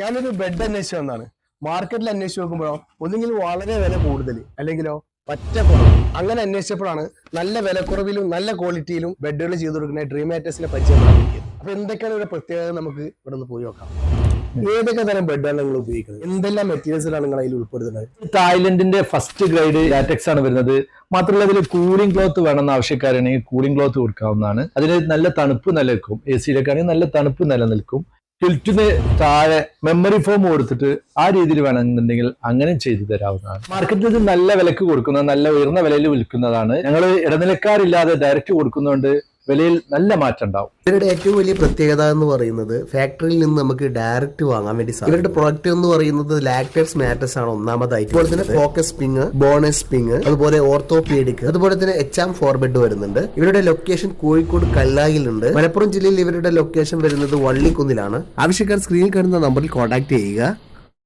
ഞാനൊരു ബെഡ് അന്വേഷിച്ചു വന്നാണ് മാർക്കറ്റിൽ അന്വേഷിച്ച് നോക്കുമ്പോഴോ ഒന്നുകിൽ വളരെ വില കൂടുതൽ അല്ലെങ്കിലോ പറ്റ കുറവ്. അങ്ങനെ അന്വേഷിച്ചപ്പോഴാണ് നല്ല വിലക്കുറവിലും നല്ല ക്വാളിറ്റിയിലും ബെഡുകൾ ചെയ്തു കൊടുക്കുന്ന ഡ്രീം മാറ്റേഴ്സിനെ പരിചയപ്പെടാൻ പറ്റിയത് അപ്പൊ എന്തൊക്കെയാണ് ഇവിടെ പ്രത്യേകത നമുക്ക് ഇവിടെ നിന്ന് പോയി നോക്കാം. ഏതൊക്കെ തരം ബെഡാണ് നിങ്ങൾ ഉപയോഗിക്കുന്നത്? എന്തെല്ലാം മെറ്റീരിയൽസിലാണ് നിങ്ങൾ അതിൽ ഉൾപ്പെടുത്തുന്നത്? തായ്ലൻഡിന്റെ ഫസ്റ്റ് ഗ്രേഡ് ലാറ്റക്സ് ആണ് വരുന്നത്. മാത്രമല്ല ഇതിൽ കൂളിംഗ് ക്ലോത്ത് വേണമെന്ന് ആവശ്യക്കാരാണെങ്കിൽ കൂളിംഗ് ക്ലോത്ത് കൊടുക്കാവുന്നതാണ്. അതിന് നല്ല തണുപ്പ് നിലനിൽക്കും. എ സിയിലൊക്കെ ആണെങ്കിൽ നല്ല തണുപ്പ് നിലനിൽക്കും. ടിൽറ്റിന് താഴെ മെമ്മറി ഫോം കൊടുത്തിട്ട് ആ രീതിയിൽ വേണമെന്നുണ്ടെങ്കിൽ അങ്ങനെ ചെയ്തു തരാവുന്നതാണ്. മാർക്കറ്റിൽ ഇത് നല്ല വിലക്ക് കൊടുക്കുന്ന നല്ല ഉയർന്ന വിലയിൽ വിൽക്കുന്നതാണ്. ഞങ്ങൾ ഇടനിലക്കാരില്ലാതെ ഡയറക്റ്റ് കൊടുക്കുന്നതുകൊണ്ട് വിലയിൽ നല്ല മാറ്റം ഉണ്ടാവും. ഇവരുടെ ഏറ്റവും വലിയ പ്രത്യേകത എന്ന് പറയുന്നത് ഫാക്ടറിയിൽ നിന്ന് നമുക്ക് ഡയറക്റ്റ് വാങ്ങാൻ വേണ്ടി സാധിക്കും. ഇവരുടെ പ്രൊഡക്റ്റ് എന്ന് പറയുന്നത് ലാക്ടേഴ്സ് മാറ്റേഴ്സ് ആണ് ഒന്നാമതായിട്ട്. അതുപോലെ തന്നെ ഫോക്കസ് പിങ് ബോണസ് പിങ് അതുപോലെ ഓർത്തോപീഡിക് അതുപോലെ തന്നെ എച്ച് ആം ഫോർ ബെഡ് വരുന്നുണ്ട്. ഇവരുടെ ലൊക്കേഷൻ കോഴിക്കോട് കല്ലായിലുണ്ട്. മലപ്പുറം ജില്ലയിൽ ഇവരുടെ ലൊക്കേഷൻ വരുന്നത് വള്ളിക്കുന്നിലാണ്. ആവശ്യക്കാർ സ്ക്രീനിൽ കാണുന്ന നമ്പറിൽ കോൺടാക്ട് ചെയ്യുക.